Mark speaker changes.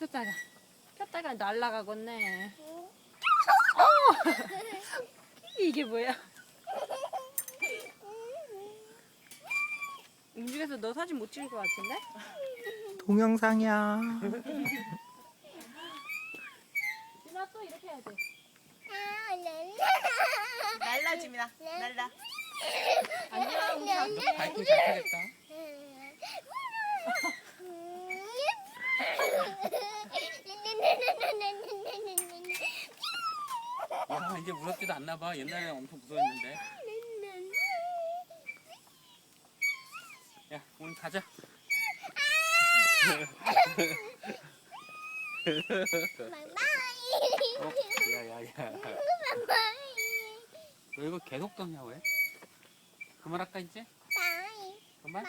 Speaker 1: 폈다가 폈다가 날라가겠네. 어! 이게 뭐야? 움직여서 너 사진 못 찍을 것 같은데?
Speaker 2: 동영상이야.
Speaker 1: 진아 또 이렇게 해야 돼.
Speaker 3: 날라집니다. 날라.
Speaker 1: 안녕.
Speaker 2: 바이크 잘 타겠다. 와 이제 무섭지도 않나 봐. 옛날에 엄청 무서웠는데. 야 오늘 가자. 어? 야야야. 너 이거 계속 떠냐 왜? 그만할까 이제? 그만?